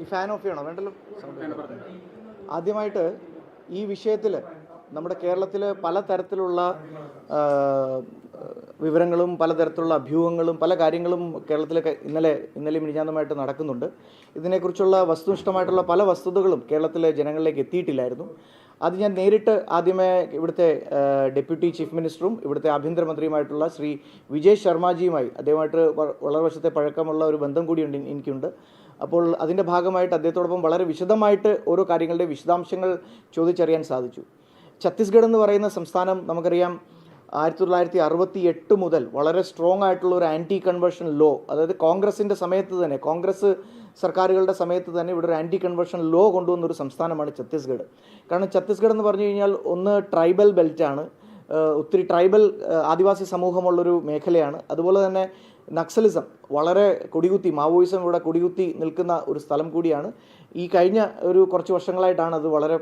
ഈ fan of ചെയ്യണോ? വേണ്ടല്ലോ. ആദ്യമായിട്ട് ഈ വിഷയത്തിൽ നമ്മുടെ കേരളത്തിൽ പലതരത്തിലുള്ള വിവരങ്ങളും പലതരത്തിലുള്ള അഭ്യൂഹങ്ങളും പല കാര്യങ്ങളും കേരളത്തിൽ ഇന്നലെ ഇന്നലെ മിനിഞ്ഞാന്തമായിട്ട് നടക്കുന്നുണ്ട്. ഇതിനെക്കുറിച്ചുള്ള വസ്തുനിഷ്ഠമായിട്ടുള്ള പല വസ്തുതകളും കേരളത്തിലെ ജനങ്ങളിലേക്ക് എത്തിയിട്ടില്ലായിരുന്നു. അത് ഞാൻ നേരിട്ട് ആദ്യമേ ഇവിടുത്തെ ഡെപ്യൂട്ടി ചീഫ് മിനിസ്റ്ററും ഇവിടുത്തെ ആഭ്യന്തരമന്ത്രിയുമായിട്ടുള്ള ശ്രീ വിജയ് ശർമാജിയുമായി അദ്ദേഹമായിട്ട് വളരെ വർഷത്തെ പഴക്കമുള്ള ഒരു ബന്ധം കൂടിയുണ്ട് എനിക്കുണ്ട്. അപ്പോൾ അതിന്റെ ഭാഗമായിട്ട് അദ്ദേഹത്തോടൊപ്പം വളരെ വിശദമായിട്ട് ഓരോ കാര്യങ്ങളുടെ വിശദാംശങ്ങൾ ചോദിച്ചറിയാൻ സാധിച്ചു. ഛത്തീസ്ഗഡ് എന്ന് പറയുന്ന സംസ്ഥാനം നമുക്കറിയാം ആയിരത്തി തൊള്ളായിരത്തി അറുപത്തി എട്ട് മുതൽ വളരെ സ്ട്രോങ് ആയിട്ടുള്ള ഒരു ആന്റി കൺവേർഷൻ ലോ അതായത് കോൺഗ്രസിന്റെ സമയത്ത് തന്നെ കോൺഗ്രസ് സർക്കാരുകളുടെ സമയത്ത് തന്നെ ഇവിടെ ഒരു ആന്റി കൺവേർഷൻ ലോ കൊണ്ടുവന്ന ഒരു സംസ്ഥാനമാണ് ഛത്തീസ്ഗഡ്. കാരണം ഛത്തീസ്ഗഡ് എന്ന് പറഞ്ഞു കഴിഞ്ഞാൽ ഒന്ന് ട്രൈബൽ ബെൽറ്റാണ് ഒത്തിരി ട്രൈബൽ ആദിവാസി സമൂഹമുള്ളൊരു മേഖലയാണ്. അതുപോലെ തന്നെ നക്സലിസം വളരെ കൊടികുത്തി മാവോയിസം ഇവിടെ കൊടികുത്തി നിൽക്കുന്ന ഒരു സ്ഥലം കൂടിയാണ്. ഈ കഴിഞ്ഞ ഒരു കുറച്ച് വർഷങ്ങളായിട്ടാണ് അത് വളരെ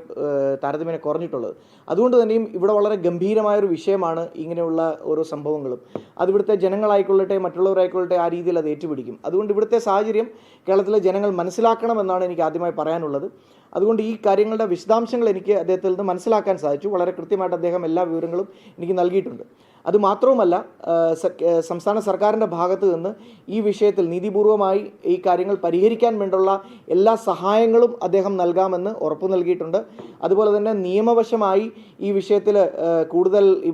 താരതമ്യേന കുറഞ്ഞിട്ടുള്ളത്. അതുകൊണ്ട് തന്നെയും ഇവിടെ വളരെ ഗംഭീരമായൊരു വിഷയമാണ് ഇങ്ങനെയുള്ള ഓരോ സംഭവങ്ങളും. അത് ഇവിടുത്തെ ജനങ്ങളായിക്കൊള്ളട്ടെ മറ്റുള്ളവരായിക്കൊള്ളട്ടെ ആ രീതിയിൽ അത് ഏറ്റുപിടിക്കും. അതുകൊണ്ട് ഇവിടുത്തെ സാഹചര്യം കേരളത്തിലെ ജനങ്ങൾ മനസ്സിലാക്കണമെന്നാണ് എനിക്ക് ആദ്യമായി പറയാനുള്ളത്. അതുകൊണ്ട് ഈ കാര്യങ്ങളുടെ വിശദാംശങ്ങൾ എനിക്ക് അദ്ദേഹത്തിൽ നിന്ന് മനസ്സിലാക്കാൻ സാധിച്ചു. വളരെ കൃത്യമായിട്ട് അദ്ദേഹം എല്ലാ വിവരങ്ങളും എനിക്ക് നൽകിയിട്ടുണ്ട്. അത് മാത്രവുമല്ല ആ, സ- ഏ, സംസ്ഥാന സർക്കാരിന്റെ ഭാഗത്ത് നിന്ന് ഈ വിഷയത്തിൽ നീതിപൂർവമായി ഈ കാര്യങ്ങൾ പരിഹരിക്കാൻ വേണ്ടുള്ള എല്ലാ സഹായങ്ങളും അദ്ദേഹം നൽകാമെന്ന് ഉറപ്പു നൽകിയിട്ടുണ്ട്. അതുപോലെ തന്നെ നിയമവശമായി ഈ വിഷയത്തിൽ കൂടുതൽ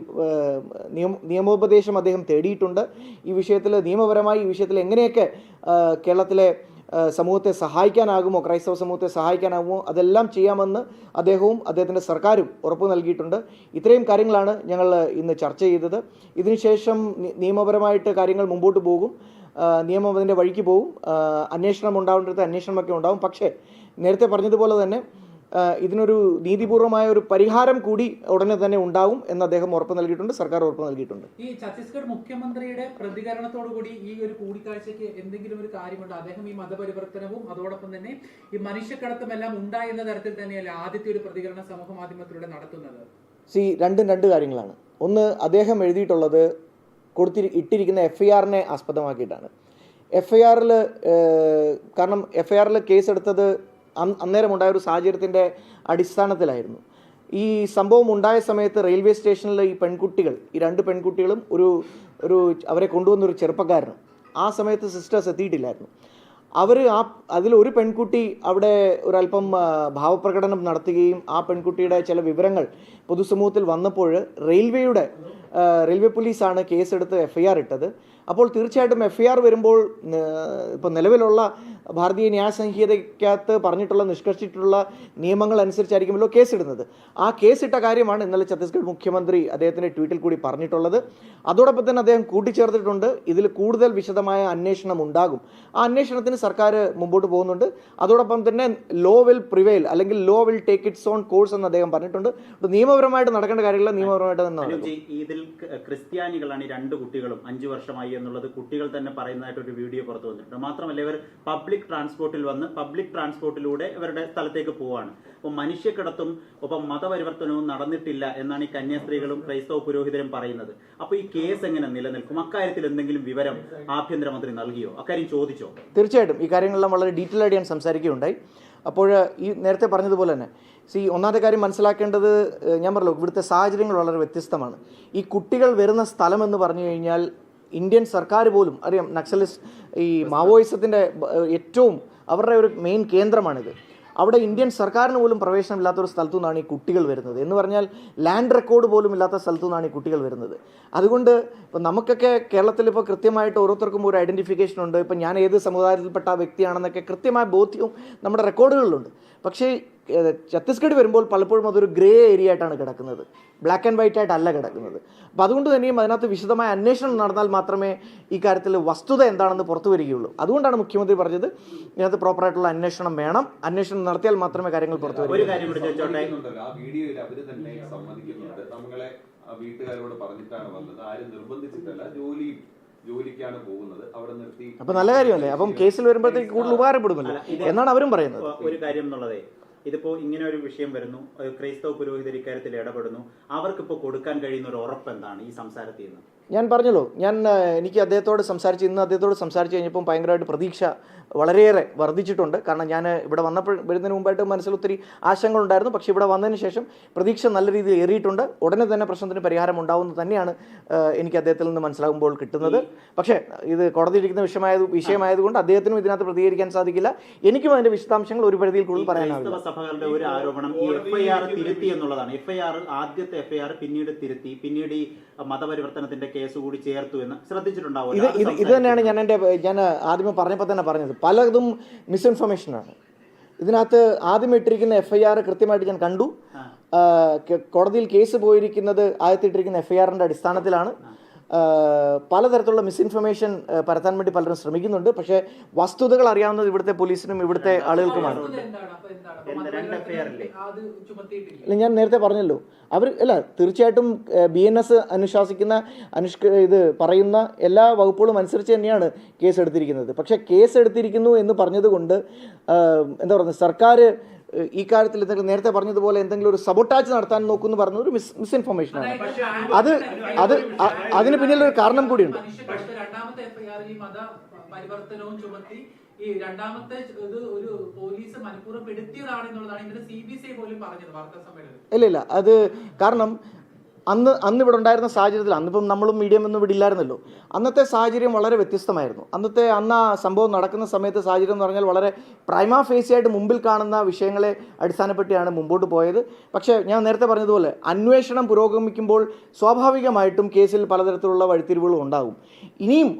നിയമ നിയമോപദേശം അദ്ദേഹം തേടിയിട്ടുണ്ട്. ഈ വിഷയത്തിൽ നിയമപരമായി ഈ വിഷയത്തിൽ എങ്ങനെയൊക്കെ കേരളത്തിലെ സമൂഹത്തെ സഹായിക്കാനാകുമോ? ക്രൈസ്തവ സമൂഹത്തെ സഹായിക്കാനാകുമോ? അതെല്ലാം ചെയ്യാമെന്ന് അദ്ദേഹവും അദ്ദേഹത്തിന്റെ സർക്കാരും ഉറപ്പ് നൽകിയിട്ടുണ്ട്. ഇത്രയും കാര്യങ്ങളാണ് ഞങ്ങൾ ഇന്ന് ചർച്ച ചെയ്തത്. ഇതിനുശേഷം നിയമപരമായിട്ട് കാര്യങ്ങൾ മുമ്പോട്ട് പോകും. നിയമം അതിന്റെ വഴിക്ക് പോകും. അന്വേഷണം ഉണ്ടാവേണ്ടത് അന്വേഷണമൊക്കെ ഉണ്ടാവും. പക്ഷേ നേരത്തെ പറഞ്ഞതുപോലെ തന്നെ ഇതിനൊരു നീതിപൂർവമായ ഒരു പരിഹാരം കൂടി ഉടനെ തന്നെ ഉണ്ടാവും എന്ന് അദ്ദേഹം ഉറപ്പ് നൽകിയിട്ടുണ്ട് സർക്കാർ ഉറപ്പ് നൽകിയിട്ടുണ്ട്. ഈ ഛത്തീസ്ഗഡ് മുഖ്യമന്ത്രിയുടെ പ്രതികരണത്തോടു കൂടി ഈ ഒരു കൂടിക്കാഴ്ചയ്ക്ക് എന്തെങ്കിലും ഒരു കാര്യമുണ്ട്? അദ്ദേഹം ഈ മതപരിവർത്തനവും അതോടൊപ്പം തന്നെ ഈ മനുഷ്യക്കടത്തും എല്ലാം ഉണ്ടായെന്ന തരത്തിൽ തന്നെയല്ലേ ആദ്യത്തെ ഒരു പ്രതികരണം സമൂഹ മാധ്യമത്തിലൂടെ നടത്തുന്നത്? സി രണ്ടും രണ്ട് കാര്യങ്ങളാണ്. ഒന്ന് അദ്ദേഹം എഴുതിയിട്ടുള്ളത് കൊടുത്തി ഇട്ടിരിക്കുന്ന എഫ് ഐ ആറിനെ ആസ്പദമാക്കിയിട്ടാണ്. എഫ് ഐ ആറിൽ കാരണം എഫ് ഐ ആറിൽ കേസെടുത്തത് അന്ന് അന്നേരം ഉണ്ടായ ഒരു സാഹചര്യത്തിന്റെ അടിസ്ഥാനത്തിലായിരുന്നു. ഈ സംഭവം ഉണ്ടായ സമയത്ത് റെയിൽവേ സ്റ്റേഷനിലെ ഈ പെൺകുട്ടികൾ ഈ രണ്ട് പെൺകുട്ടികളും ഒരു ഒരു അവരെ കൊണ്ടുവന്നൊരു ചെറുപ്പക്കാരനും ആ സമയത്ത് സിസ്റ്റേഴ്സ് എത്തിയിട്ടില്ലായിരുന്നു. അവർ ആ അതിൽ ഒരു പെൺകുട്ടി അവിടെ ഒരല്പം ഭാവപ്രകടനം നടത്തുകയും ആ പെൺകുട്ടിയുടെ ചില വിവരങ്ങൾ പൊതുസമൂഹത്തിൽ വന്നപ്പോൾ റെയിൽവേയുടെ റെയിൽവേ പോലീസാണ് കേസെടുത്ത് എഫ് ഐ ആർ ഇട്ടത്. അപ്പോൾ തീർച്ചയായിട്ടും എഫ് ഐ ആർ വരുമ്പോൾ ഇപ്പോൾ നിലവിലുള്ള ഭാരതീയ ന്യായ സംഹിതയ്ക്കകത്ത് പറഞ്ഞിട്ടുള്ള നിഷ്കർഷിച്ചിട്ടുള്ള നിയമങ്ങൾ അനുസരിച്ചായിരിക്കുമല്ലോ കേസിടുന്നത്. ആ കേസിട്ട കാര്യമാണ് ഇന്നലെ ഛത്തീസ്ഗഡ് മുഖ്യമന്ത്രി അദ്ദേഹത്തിന്റെ ട്വീറ്റിൽ കൂടി പറഞ്ഞിട്ടുള്ളത്. അതോടൊപ്പം തന്നെ അദ്ദേഹം കൂട്ടിച്ചേർത്തിട്ടുണ്ട്. ഇതിൽ കൂടുതൽ വിശദമായ അന്വേഷണം ഉണ്ടാകും. ആ അന്വേഷണത്തിന് സർക്കാർ മുമ്പോട്ട് പോകുന്നുണ്ട്. അതോടൊപ്പം തന്നെ ലോ വിൽ പ്രിവെയിൽ അല്ലെങ്കിൽ law will take its own course എന്ന് അദ്ദേഹം പറഞ്ഞിട്ടുണ്ട്. നിയമപരമായിട്ട് നടക്കേണ്ട കാര്യങ്ങൾ നിയമപരമായിട്ട് തന്നെ ഇതിൽ ക്രിസ്ത്യാനികളാണ് രണ്ട് കുട്ടികളും അഞ്ചു വർഷമായി എന്നുള്ളത് കുട്ടികൾ തന്നെ പറയുന്നതായിട്ട് ഒരു വീഡിയോ പുറത്തു വന്നിട്ടുണ്ട്. മാത്രമല്ല ഇവർ പബ്ലിക് ട്രാൻസ്പോർട്ടിൽ വന്ന് പബ്ലിക് ട്രാൻസ്പോർട്ടിലൂടെ ഇവരുടെ സ്ഥലത്തേക്ക് പോവാണ്. അപ്പോൾ മനുഷ്യക്കിടത്തും ഒപ്പം മതപരിവർത്തനവും നടന്നിട്ടില്ല എന്നാണ് ഈ കന്യാസ്ത്രീകളും ക്രൈസ്തവ പുരോഹിതരും പറയുന്നത്. അപ്പോൾ ഈ കേസ് എങ്ങനെ നിലനിൽക്കും? അക്കാര്യത്തിൽ എന്തെങ്കിലും വിവരം ആഭ്യന്തരമന്ത്രി നൽകിയോ? അക്കാര്യം ചോദിച്ചോ? തീർച്ചയായിട്ടും. ഈ കാര്യങ്ങളെല്ലാം വളരെ ഡീറ്റെയിൽ ആയിട്ട് ഞാൻ സംസാരിക്കുകയുണ്ടായി. അപ്പോൾ ഈ നേരത്തെ പറഞ്ഞതുപോലെ തന്നെ സി ഒന്നാമത്തെ കാര്യം മനസ്സിലാക്കേണ്ടത് ഞാൻ പറഞ്ഞല്ലോ ഇവിടുത്തെ സാഹചര്യങ്ങൾ വളരെ വ്യത്യസ്തമാണ്. ഈ കുട്ടികൾ വരുന്ന സ്ഥലം എന്ന് പറഞ്ഞു കഴിഞ്ഞാൽ ഇന്ത്യൻ സർക്കാർ പോലും അറിയാം നക്സലിസ്റ്റ് ഈ മാവോയിസത്തിന്റെ ഏറ്റവും അവരുടെ ഒരു മെയിൻ കേന്ദ്രമാണിത്. അവിടെ ഇന്ത്യൻ സർക്കാരിന് പോലും പ്രവേശനമില്ലാത്ത ഒരു സ്ഥലത്തു നിന്നാണ് ഈ കുട്ടികൾ വരുന്നത്. എന്ന് പറഞ്ഞാൽ ലാൻഡ് റെക്കോർഡ് പോലും ഇല്ലാത്ത സ്ഥലത്തു നിന്നാണ് ഈ കുട്ടികൾ വരുന്നത്. അതുകൊണ്ട് ഇപ്പം നമുക്കൊക്കെ കേരളത്തിൽ ഇപ്പോൾ കൃത്യമായിട്ട് ഓരോരുത്തർക്കും ഒരു ഐഡന്റിഫിക്കേഷൻ ഉണ്ട്. ഇപ്പം ഞാൻ ഏത് സമുദായത്തിൽപ്പെട്ട വ്യക്തിയാണെന്നൊക്കെ കൃത്യമായ ബോധ്യവും നമ്മുടെ റെക്കോർഡുകളിലുണ്ട് പക്ഷേ ഛത്തീസ്ഗഡ് വരുമ്പോൾ പലപ്പോഴും അതൊരു ഗ്രേ ഏരിയ ആയിട്ടാണ് കിടക്കുന്നത്. ബ്ലാക്ക് ആൻഡ് വൈറ്റ് ആയിട്ടല്ല കിടക്കുന്നത്. അപ്പോൾ അതുകൊണ്ട് തന്നെയും അതിനകത്ത് വിശദമായ അന്വേഷണം നടന്നാൽ മാത്രമേ ഈ കാര്യത്തിൽ വസ്തുത എന്താണെന്ന് പുറത്തു വരികയുള്ളൂ. അതുകൊണ്ടാണ് മുഖ്യമന്ത്രി പറഞ്ഞത് ഇതിനകത്ത് പ്രോപ്പറായിട്ടുള്ള അന്വേഷണം വേണം. അന്വേഷണം നടത്തിയാൽ മാത്രമേ കാര്യങ്ങൾ പുറത്തു വരൂ വീട്ടുകാരോട് പറഞ്ഞിട്ടാണ് വന്നത്. ആരും നിർബന്ധിച്ചിട്ടല്ല. ജോലി ജോലിക്കാണ് പോകുന്നത്. അവിടെ നിർത്തി അപ്പോൾ നല്ല കാര്യമല്ലേ? അപ്പം കേസിൽ വരുമ്പോഴത്തേക്ക് കൂടുതൽ ഉപകാരപ്പെടുമല്ലോ. എന്നാണ് അവരും പറയുന്നത്. ഒരു കാര്യം എന്നുള്ളതേ ഇതിപ്പോ ഇങ്ങനെ ഒരു വിഷയം വരുന്നു. ക്രൈസ്തവ പുരോഹിതർ ഇക്കാര്യത്തിൽ ഇടപെടുന്നു. അവർക്കിപ്പോൾ കൊടുക്കാൻ കഴിയുന്ന ഒരു ഉറപ്പ് എന്താണ് ഈ സംസാരത്തിൽ നിന്ന്? ഞാൻ പറഞ്ഞല്ലോ ഞാൻ എനിക്ക് അദ്ദേഹത്തോട് സംസാരിച്ച് ഇന്ന് അദ്ദേഹത്തോട് സംസാരിച്ച് കഴിഞ്ഞപ്പം ഭയങ്കരമായിട്ട് പ്രതീക്ഷ വളരെയേറെ വർദ്ധിച്ചിട്ടുണ്ട്. കാരണം ഞാൻ ഇവിടെ വന്നപ്പോൾ വരുന്നതിന് മുമ്പായിട്ട് മനസ്സിൽ ഒത്തിരി ആശങ്കകളുണ്ടായിരുന്നു പക്ഷേ ഇവിടെ വന്നതിന് ശേഷം പ്രതീക്ഷ നല്ല രീതിയിൽ ഏറിയിട്ടുണ്ട്. ഉടനെ തന്നെ പ്രശ്നത്തിന് പരിഹാരം ഉണ്ടാവുമെന്ന് തന്നെയാണ് എനിക്ക് അദ്ദേഹത്തിൽ നിന്ന് മനസ്സിലാകുമ്പോൾ കിട്ടുന്നത്. പക്ഷേ ഇത് കോടതിയിരിക്കുന്ന വിഷയമായത് വിഷയമായതുകൊണ്ട് അദ്ദേഹത്തിനും ഇതിനകത്ത് പ്രതികരിക്കാൻ സാധിക്കില്ല. എനിക്കും അതിന്റെ വിശദാംശങ്ങൾ ഒരു പരിധിയിൽ കൂടുതൽ പറയാനാവില്ല. സഭകളുടെ ഒരു ആരോപണം ഈ എഫ് ഐ ആർ തിരുത്തി എന്നുള്ളതാണ്. എഫ്ഐആർ ആദ്യത്തെ എഫ്ഐആർ പിന്നീട് തിരുത്തി. പിന്നീട് ഈ മതപരിവർത്തനത്തിന്റെ കേസ് കൂടി ചേർത്തു എന്ന് ശ്രദ്ധിച്ചിട്ടുണ്ടാവും ഇത് തന്നെയാണ് ഞാൻ എന്റെ ഞാൻ ആദ്യമേ പറഞ്ഞപ്പോൾ തന്നെ പറഞ്ഞത്. പലതും മിസ്ഇൻഫർമേഷനാണ് ഇതിനകത്ത് ആദ്യം ഇട്ടിരിക്കുന്ന എഫ് ഐ ആർ കൃത്യമായിട്ട് ഞാൻ കണ്ടു. കോടതിയിൽ കേസ് പോയിരിക്കുന്നത് ആദ്യത്തെ ഇട്ടിരിക്കുന്ന എഫ് ഐ ആറിന്റെ അടിസ്ഥാനത്തിലാണ്. പലതരത്തിലുള്ള മിസ്ഇൻഫർമേഷൻ പരത്താൻ വേണ്ടി പലരും ശ്രമിക്കുന്നുണ്ട്. പക്ഷേ വസ്തുതകൾ അറിയാവുന്നത് ഇവിടുത്തെ പോലീസിനും ഇവിടുത്തെ ആളുകൾക്കുമാണ്. വസ്തുത എന്താണ്? അപ്പൊ എന്താണ്? രണ്ട് FIR ഇല്ലേ? അത് ചുമത്തിയിട്ടില്ല. അല്ല ഞാൻ നേരത്തെ പറഞ്ഞല്ലോ. അവർ അല്ല തീർച്ചയായിട്ടും ബി എൻ എസ് അനുശാസിക്കുന്ന അനുഷ്ക ഇത് പറയുന്ന എല്ലാ വകുപ്പുകളും അനുസരിച്ച് തന്നെയാണ് കേസ് എടുത്തിരിക്കുന്നത് പക്ഷേ കേസ് എടുത്തിരിക്കുന്നു എന്ന് പറഞ്ഞതുകൊണ്ട് എന്താ പറയുന്നത് സർക്കാർ ഈ കാര്യത്തിൽ എന്തെങ്കിലും നേരത്തെ പറഞ്ഞതുപോലെ എന്തെങ്കിലും ഒരു സബോട്ടാച്ച് നടത്താൻ നോക്കുന്നു പറഞ്ഞ ഒരു മിസ് മിസ്ഇൻഫർമേഷനാണ് അത് അത് അതിന് പിന്നിലൊരു കാരണം കൂടിയുണ്ട്. പരിവർത്തനവും ചുമത്തി ഈ രണ്ടാമത്തെ ഇത് ഒരു പോലീസ് മനഃപൂർവം പെടുത്തിയതാണെന്നുള്ളതാണ് ഇന്നലെ സി ബി സി പോലും പറഞ്ഞത് വാർത്താ സമ്മേളനത്തിൽ. ഇല്ല ഇല്ല. അത് കാരണം അന്ന് അന്ന് ഇവിടെ ഉണ്ടായിരുന്ന സാഹചര്യത്തിൽ അന്നിപ്പം നമ്മളും മീഡിയം ഒന്നും ഇവിടെ ഇല്ലായിരുന്നല്ലോ. അന്നത്തെ സാഹചര്യം വളരെ വ്യത്യസ്തമായിരുന്നു. അന്നത്തെ അന്ന് ആ സംഭവം നടക്കുന്ന സമയത്ത് സാഹചര്യം എന്ന് പറഞ്ഞാൽ വളരെ പ്രൈമാ ഫേസിയായിട്ട് മുമ്പിൽ കാണുന്ന വിഷയങ്ങളെ അടിസ്ഥാനപ്പെട്ടിയാണ് മുമ്പോട്ട് പോയത്. പക്ഷേ ഞാൻ നേരത്തെ പറഞ്ഞതുപോലെ അന്വേഷണം പുരോഗമിക്കുമ്പോൾ സ്വാഭാവികമായിട്ടും കേസിൽ പലതരത്തിലുള്ള വഴിത്തിരിവുകളും ഉണ്ടാകും. ഇനിയും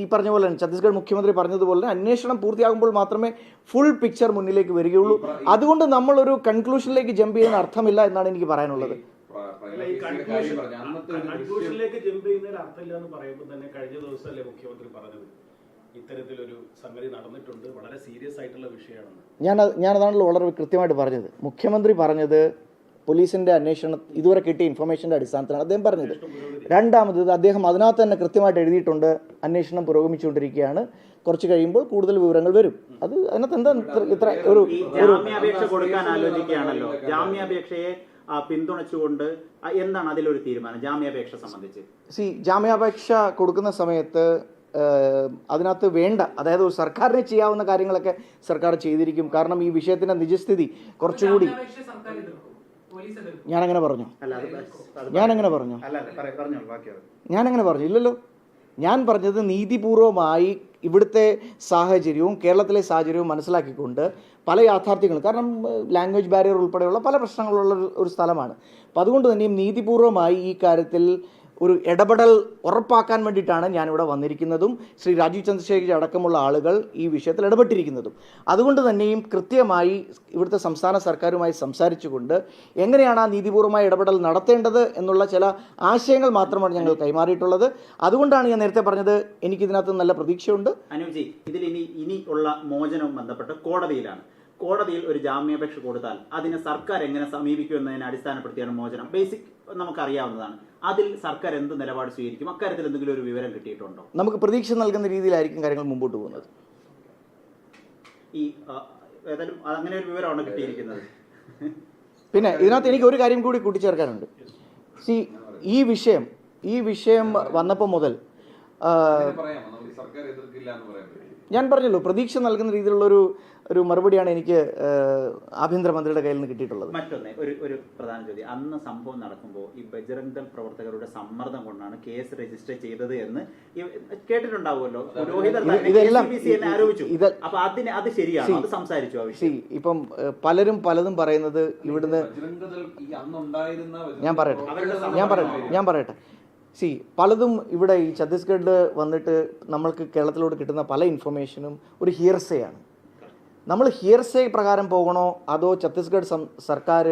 ഈ പറഞ്ഞ പോലെ തന്നെ ഛത്തീസ്ഗഡ് മുഖ്യമന്ത്രി പറഞ്ഞതുപോലെ തന്നെ അന്വേഷണം പൂർത്തിയാകുമ്പോൾ മാത്രമേ ഫുൾ പിക്ചർ മുന്നിലേക്ക് വരികയുള്ളൂ. അതുകൊണ്ട് നമ്മളൊരു കൺക്ലൂഷനിലേക്ക് ജമ്പ് ചെയ്യുന്ന അർത്ഥമില്ല എന്നാണ് എനിക്ക് പറയാനുള്ളത്. കൺക്ലൂഷനിലേക്ക് ജമ്പ് ചെയ്യുന്നതിൽ അർത്ഥമില്ല എന്ന് പറയുമ്പോൾ തന്നെ കഴിഞ്ഞ ദിവസമല്ലേ മുഖ്യമന്ത്രി പറഞ്ഞത്. ഇത്തരത്തിലൊരു സംഗതി നടന്നിട്ടുണ്ട്. വളരെ സീരിയസ് ആയിട്ടുള്ള വിഷയമാണ്. ഞാൻ ഞാനതാണല്ലോ വളരെ കൃത്യമായിട്ട് പറഞ്ഞത്. മുഖ്യമന്ത്രി പറഞ്ഞത് പോലീസിന്റെ അന്വേഷണം ഇതുവരെ കിട്ടിയ ഇൻഫർമേഷന്റെ അടിസ്ഥാനത്തിലാണ് അദ്ദേഹം പറഞ്ഞത്. രണ്ടാമത് അദ്ദേഹം അതിനകത്ത് തന്നെ കൃത്യമായിട്ട് എഴുതിയിട്ടുണ്ട്. അന്വേഷണം പുരോഗമിച്ചുകൊണ്ടിരിക്കുകയാണ്. കുറച്ച് കഴിയുമ്പോൾ കൂടുതൽ വിവരങ്ങൾ വരും. അത് അതിനകത്ത് എന്താ ഇത്ര- ഒരു ജാമ്യാപേക്ഷ കൊടുക്കാൻ ആലോചിക്കുകയാണല്ലോ. ജാമ്യാപേക്ഷയെ പിന്തുണച്ചുകൊണ്ട് എന്താണ് അതിലൊരു തീരുമാനം ജാമ്യാപേക്ഷ സംബന്ധിച്ച്? സി ജാമ്യാപേക്ഷ കൊടുക്കുന്ന സമയത്ത് അതിനകത്ത് വേണ്ട അതായത് സർക്കാരിന് ചെയ്യാവുന്ന കാര്യങ്ങളൊക്കെ സർക്കാർ ചെയ്തിരിക്കും. കാരണം ഈ വിഷയത്തിന്റെ നിജസ്ഥിതി കുറച്ചുകൂടി ഞാനങ്ങനെ പറഞ്ഞു. ഞാനങ്ങനെ പറഞ്ഞു. ഞാനങ്ങനെ പറഞ്ഞു. ഇല്ലല്ലോ. ഞാൻ പറഞ്ഞത് നീതിപൂർവമായി ഇവിടുത്തെ സാഹചര്യവും കേരളത്തിലെ സാഹചര്യവും മനസ്സിലാക്കിക്കൊണ്ട് പല യാഥാർത്ഥ്യങ്ങളും. കാരണം ലാംഗ്വേജ് ബാരിയർ ഉൾപ്പെടെയുള്ള പല പ്രശ്നങ്ങളുള്ള ഒരു സ്ഥലമാണ്. അപ്പം അതുകൊണ്ട് തന്നെയും നീതിപൂർവമായി ഈ കാര്യത്തിൽ ഒരു ഇടപെടൽ ഉറപ്പാക്കാൻ വേണ്ടിയിട്ടാണ് ഞാനിവിടെ വന്നിരിക്കുന്നതും ശ്രീ രാജീവ് ചന്ദ്രശേഖർ അടക്കമുള്ള ആളുകൾ ഈ വിഷയത്തിൽ ഇടപെട്ടിരിക്കുന്നതും. അതുകൊണ്ട് തന്നെയും കൃത്യമായി ഇവിടുത്തെ സംസ്ഥാന സർക്കാരുമായി സംസാരിച്ചുകൊണ്ട് എങ്ങനെയാണ് ആ നീതിപൂർവമായ ഇടപെടൽ നടത്തേണ്ടത് എന്നുള്ള ചില ആശയങ്ങൾ മാത്രമാണ് ഞങ്ങൾ കൈമാറിയിട്ടുള്ളത്. അതുകൊണ്ടാണ് ഞാൻ നേരത്തെ പറഞ്ഞത് എനിക്കിതിനകത്ത് നല്ല പ്രതീക്ഷയുണ്ട്. അനുജി ഇതിൽ ഇനി ഇനി ഉള്ള മോചനവും ബന്ധപ്പെട്ട് കോടതിയിലാണ്. കോടതിയിൽ ഒരു ജാമ്യാപേക്ഷ കൊടുത്താൽ അതിനെ സർക്കാർ എങ്ങനെ സമീപിക്കും എന്നതിനെ അടിസ്ഥാനപ്പെടുത്തിയാണ് മോചനം. ബേസിക് നമുക്കറിയാവുന്നതാണ്. അതിൽ സർക്കാർ എന്ത് നിലപാട് സ്വീകരിക്കും? അക്കാര്യത്തിൽ എന്തെങ്കിലും ഒരു വിവരം കിട്ടിയിട്ടുണ്ടോ? നമുക്ക് പ്രതീക്ഷ നൽകുന്ന രീതിയിലായിരിക്കും കാര്യങ്ങൾ മുമ്പോട്ട് പോകുന്നത്. ഈ ഏതായാലും അങ്ങനെ ഒരു വിവരമാണ് കിട്ടിയിരിക്കുന്നത്. പിന്നെ ഇതിനകത്ത് എനിക്ക് ഒരു കാര്യം കൂടി കൂട്ടിച്ചേർക്കാനുണ്ട്. സി ഈ വിഷയം ഈ വിഷയം വന്നപ്പോൾ മുതൽ ഞാൻ പറഞ്ഞല്ലോ പ്രതീക്ഷ നൽകുന്ന രീതിയിലുള്ളൊരു ഒരു മറുപടിയാണ് എനിക്ക് ആഭ്യന്തരമന്ത്രിയുടെ കയ്യിൽ നിന്ന് കിട്ടിയിട്ടുള്ളത്. മറ്റൊന്ന് ഒരു ഒരു പ്രധാന ചോദ്യം. അന്ന് സംഭവം നടക്കുമ്പോൾ ഈ ബജറംഗ് ദൾ പ്രവർത്തകരുടെ സമ്മർദ്ദം കൊണ്ടാണ് കേസ് രജിസ്റ്റർ ചെയ്തത് എന്ന് കേട്ടിട്ടുണ്ടാവുമല്ലോ. ഇതെല്ലാം ആരോപിച്ചു ഇത് അപ്പൊ അതിന് അത് ശരിയാണ്? അത് സംസാരിച്ചു ഇപ്പം പലരും പലതും പറയുന്നത് ഇവിടുന്ന് ഞാൻ പറയട്ടെ. ഞാൻ പറയട്ടെ. ഞാൻ പറയട്ടെ. സി പലതും ഇവിടെ ഈ ഛത്തീസ്ഗഡിൽ വന്നിട്ട് നമ്മൾക്ക് കേരളത്തിലോട്ട് കിട്ടുന്ന പല ഇൻഫർമേഷനും ഒരു ഹിയർസേ ആണ്. നമ്മൾ ഹിയർസേ പ്രകാരം പോകണോ? അതോ ഛത്തീസ്ഗഡ് സർക്കാർ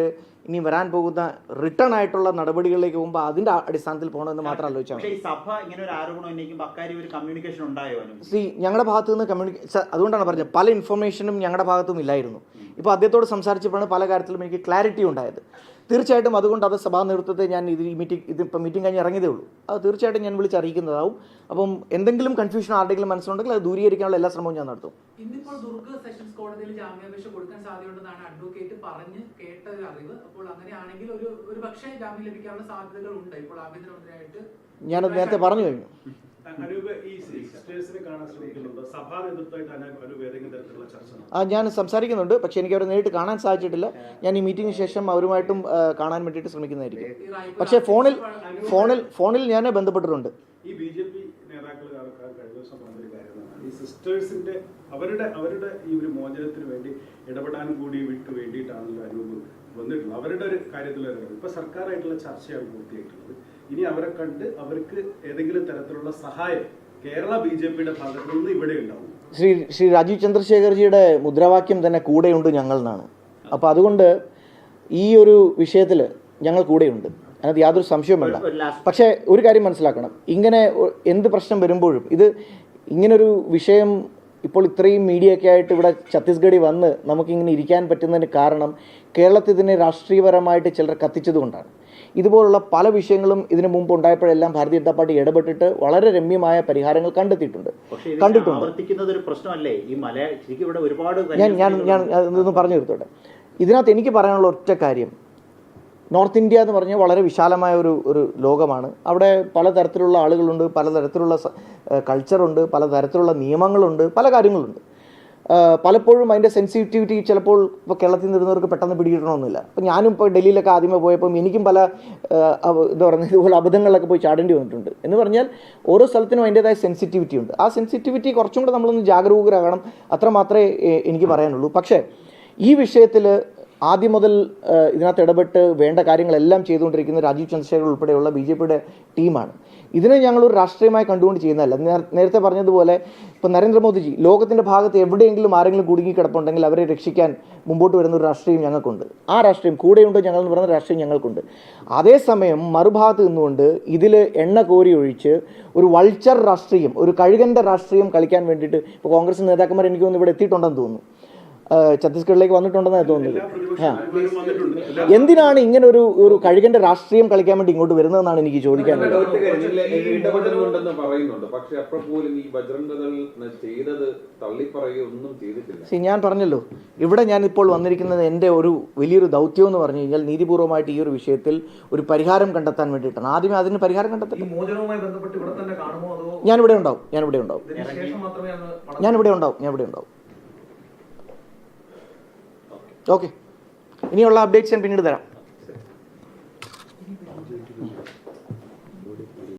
ഇനി വരാൻ പോകുന്ന റിട്ടേൺ ആയിട്ടുള്ള നടപടികളിലേക്ക് പോകുമ്പോൾ അതിന്റെ അടിസ്ഥാനത്തിൽ പോകണമെന്ന് മാത്രം ആലോചിച്ചാൽ ഈ സഭ ഇങ്ങനെ ഒരു ആരോപണം ഉന്നയിക്കുമ്പോൾ അക്കാര്യം ഒരു കമ്മ്യൂണിക്കേഷൻ ഉണ്ടായോ അനു സി ഞങ്ങളുടെ ഭാഗത്തു നിന്ന് കമ്മ്യൂണിക്കേഷൻ അതുകൊണ്ടാണ് പറഞ്ഞത്. പല ഇൻഫർമേഷനും ഞങ്ങളുടെ ഭാഗത്തു നിന്ന് ഇല്ലായിരുന്നു ഇപ്പോൾ അദ്ദേഹത്തോട് സംസാരിച്ചപ്പോഴാണ് പല കാര്യത്തിലും എനിക്ക് ക്ലാരിറ്റി ഉണ്ടായത്. തീർച്ചയായിട്ടും അതുകൊണ്ട് അത് സഭാ നേതൃത്വത്തെ ഞാൻ ഇത് ഈ മീറ്റിംഗ് ഇതിപ്പോൾ മീറ്റിംഗ് കഴിഞ്ഞ് ഇറങ്ങിയതേ ഉള്ളൂ. അത് തീർച്ചയായിട്ടും ഞാൻ വിളിച്ച് അറിയിക്കുന്നതാവും. അപ്പം എന്തെങ്കിലും കൺഫ്യൂഷൻ ആരുടെങ്കിലും മനസ്സിലുണ്ടെങ്കിൽ അത് ദൂരീകരിക്കാനുള്ള എല്ലാ ശ്രമവും ഞാൻ നടത്തും. ഇന്നിപ്പോൾ ദുർഗ സെഷൻസ് കോടതിയിൽ ജാമ്യാപേക്ഷ കൊടുക്കാൻ സാധ്യതയുണ്ടെന്നാണ് അഡ്വക്കേറ്റ് പറഞ്ഞ് കേട്ട അറിവ്. അപ്പോൾ അങ്ങനെയാണെങ്കിൽ ഒരു ഒരു പക്ഷേ ജാമ്യം ലഭിക്കാനുള്ള സാധ്യതകൾ ഉണ്ട്. ഇപ്പോൾ ആഭ്യന്തരമന്ത്രിയായിട്ട് ഞാനത് നേരത്തെ പറഞ്ഞു കഴിഞ്ഞു? ആ ഞാൻ സംസാരിക്കുന്നുണ്ട്. പക്ഷെ എനിക്ക് അവരെ നേരിട്ട് കാണാൻ സാധിച്ചിട്ടില്ല. ഞാൻ ഈ മീറ്റിംഗിന് ശേഷം അവരുമായിട്ടും കാണാൻ വേണ്ടിയിട്ട് ശ്രമിക്കുന്നതായിരിക്കും. പക്ഷെ പക്ഷേ ഫോണിൽ ഫോണിൽ ഫോണിൽ ഞാൻ ബന്ധപ്പെട്ടിട്ടുണ്ട്. ഈ ബി ജെ പി നേതാക്കൾ കാണാൻ കഴിഞ്ഞ ദിവസം പറഞ്ഞൊരു സിസ്റ്റേഴ്സിന്റെ അവരുടെ അവരുടെ ഈ ഒരു മോചനത്തിന് വേണ്ടി ഇടപെടാൻ കൂടി വിട്ട് വേണ്ടിയിട്ടാണല്ലോ അനൂപ് വന്നിട്ടുള്ളത്. അവരുടെ ഒരു കാര്യത്തിലുള്ള. ഇപ്പൊ സർക്കാരായിട്ടുള്ള ചർച്ചയാണ് പൂർത്തിയായിട്ടുള്ളത്. ഇനി അവരെ കണ്ട് അവർക്ക് ഏതെങ്കിലും തരത്തിലുള്ള സഹായം കേരള ബി ജെ പിയുടെ ഭാഗത്തു നിന്ന് ഇവിടെ ഉണ്ടാവും. ശ്രീ ശ്രീ രാജീവ് ചന്ദ്രശേഖർജിയുടെ മുദ്രാവാക്യം തന്നെ കൂടെയുണ്ട് ഞങ്ങൾ എന്നാണ് അപ്പോൾ അതുകൊണ്ട് ഈ ഒരു വിഷയത്തിൽ ഞങ്ങൾ കൂടെയുണ്ട്. അതിനകത്ത് യാതൊരു സംശയവുമില്ല. പക്ഷേ ഒരു കാര്യം മനസ്സിലാക്കണം. ഇങ്ങനെ എന്ത് പ്രശ്നം വരുമ്പോഴും ഇത് ഇങ്ങനൊരു വിഷയം ഇപ്പോൾ ഇത്രയും മീഡിയയൊക്കെ ആയിട്ട് ഇവിടെ ഛത്തീസ്ഗഡിൽ വന്ന് നമുക്കിങ്ങനെ ഇരിക്കാൻ പറ്റുന്നതിന് കാരണം കേരളത്തിൽ ഇതിനെ രാഷ്ട്രീയപരമായിട്ട് ചിലർ കത്തിച്ചതുകൊണ്ടാണ് ഇതുപോലുള്ള പല വിഷയങ്ങളും ഇതിനു മുമ്പ് ഉണ്ടായപ്പോഴെല്ലാം ഭാരതീയ ജനതാ പാർട്ടി ഇടപെട്ടിട്ട് വളരെ രമ്യമായ പരിഹാരങ്ങൾ കണ്ടെത്തിയിട്ടുണ്ട്. കണ്ടിട്ടുണ്ട്. ഞാൻ ഞാൻ ഞാൻ ഇതൊന്ന് പറഞ്ഞു തീർത്തോട്ടെ ഇതിനകത്ത് എനിക്ക് പറയാനുള്ള ഒറ്റ കാര്യം. നോർത്ത് ഇന്ത്യ എന്ന് പറഞ്ഞാൽ വളരെ വിശാലമായ ഒരു ഒരു ലോകമാണ്. അവിടെ പലതരത്തിലുള്ള ആളുകളുണ്ട് പലതരത്തിലുള്ള കൾച്ചറുണ്ട് പലതരത്തിലുള്ള നിയമങ്ങളുണ്ട് പല കാര്യങ്ങളുണ്ട്. പലപ്പോഴും അതിന്റെ സെൻസിറ്റിവിറ്റി ചിലപ്പോൾ ഇപ്പോൾ കേരളത്തിൽ നിന്നിരുന്നവർക്ക് പെട്ടെന്ന് പിടികിട്ടണമെന്നില്ല. അപ്പോൾ ഞാനും ഇപ്പോൾ ഡൽഹിയിലൊക്കെ ആദ്യമേ പോയപ്പം എനിക്കും പല എന്താ പറയുന്നത് ഇതുപോലെ അബദ്ധങ്ങളിലൊക്കെ പോയി ചാടേണ്ടി വന്നിട്ടുണ്ട്. എന്ന് പറഞ്ഞാൽ ഓരോ സ്ഥലത്തിനും അതിന്റെതായ സെൻസിറ്റിവിറ്റി ഉണ്ട്. ആ സെൻസിറ്റിവിറ്റി കുറച്ചും കൂടെ നമ്മളൊന്ന് ജാഗരൂകരാകണം. അത്ര മാത്രമേ എനിക്ക് പറയാനുള്ളൂ. പക്ഷേ ഈ വിഷയത്തിൽ ആദ്യം മുതൽ ഇതിനകത്ത് ഇടപെട്ട് വേണ്ട കാര്യങ്ങളെല്ലാം ചെയ്തുകൊണ്ടിരിക്കുന്ന രാജീവ് ചന്ദ്രശേഖർ ഉൾപ്പെടെയുള്ള ബി ജെ പിയുടെ ടീമാണ്. ഇതിനെ ഞങ്ങളൊരു രാഷ്ട്രീയമായി കണ്ടുകൊണ്ട് ചെയ്യുന്നതല്ല. നേര- നേരത്തെ പറഞ്ഞതുപോലെ ഇപ്പോൾ നരേന്ദ്രമോദിജി ലോകത്തിന്റെ ഭാഗത്ത് എവിടെയെങ്കിലും ആരെങ്കിലും കുടുങ്ങി കിടപ്പുണ്ടെങ്കിൽ അവരെ രക്ഷിക്കാൻ മുമ്പോട്ട് വരുന്ന ഒരു രാഷ്ട്രീയം ഞങ്ങൾക്കുണ്ട്. ആ രാഷ്ട്രീയം കൂടെയുണ്ട് ഞങ്ങൾ എന്ന് പറയുന്ന രാഷ്ട്രീയം ഞങ്ങൾക്കുണ്ട്. അതേസമയം മറുഭാഗത്ത് നിന്നുകൊണ്ട് ഇതിൽ എണ്ണ കോരി ഒഴിച്ച് ഒരു വൾച്ചർ രാഷ്ട്രീയം ഒരു കഴുകന്റെ രാഷ്ട്രീയം കളിക്കാൻ വേണ്ടിയിട്ട് ഇപ്പോൾ കോൺഗ്രസ് നേതാക്കന്മാർ എനിക്ക് തോന്നുന്നു ഇവിടെ എത്തിയിട്ടുണ്ടെന്ന് തോന്നുന്നു. ഛത്തീസ്ഗഡിലേക്ക് വന്നിട്ടുണ്ടെന്നാണ് തോന്നുന്നത്. എന്തിനാണ് ഇങ്ങനെ ഒരു ഒരു കഴുകന്റെ രാഷ്ട്രീയം കളിക്കാൻ വേണ്ടി ഇങ്ങോട്ട് വരുന്നതെന്നാണ് എനിക്ക് ചോദിക്കാനുള്ളത്. ഒറ്റ കാര്യം, ഇതിൽ പറയുന്നുണ്ട്. പക്ഷെ അപ്പോൾ പോലും ഈ ബജ്രംഗദൾ ചെയ്തത് തള്ളിപ്പറയുക ഒന്നും ചെയ്തിട്ടില്ല. ഞാൻ പറഞ്ഞല്ലോ. ഇവിടെ ഞാൻ ഇപ്പോൾ വന്നിരിക്കുന്നത് എന്റെ ഒരു വലിയൊരു ദൗത്യം എന്ന് പറഞ്ഞു കഴിഞ്ഞാൽ നീതിപൂർവമായിട്ട് ഈ ഒരു വിഷയത്തിൽ ഒരു പരിഹാരം കണ്ടെത്താൻ വേണ്ടിയിട്ടാണ്. ആദ്യമേ അതിന് പരിഹാരം ഈ ഞാനിവിടെ മോചനവുമായി ബന്ധപ്പെട്ട് ഇവിടെ തന്നെ കാണുമോ അതോ ഞാനിവിടെ ഉണ്ടാവും. ഞാനിവിടെ ഉണ്ടാവും? ഞാനിവിടെ ഉണ്ടാവും. ഞാൻ ഇവിടെ ഉണ്ടാവും. ഓക്കെ ഇനിയുള്ള അപ്ഡേറ്റ്സ് ഞാൻ പിന്നീട് തരാം.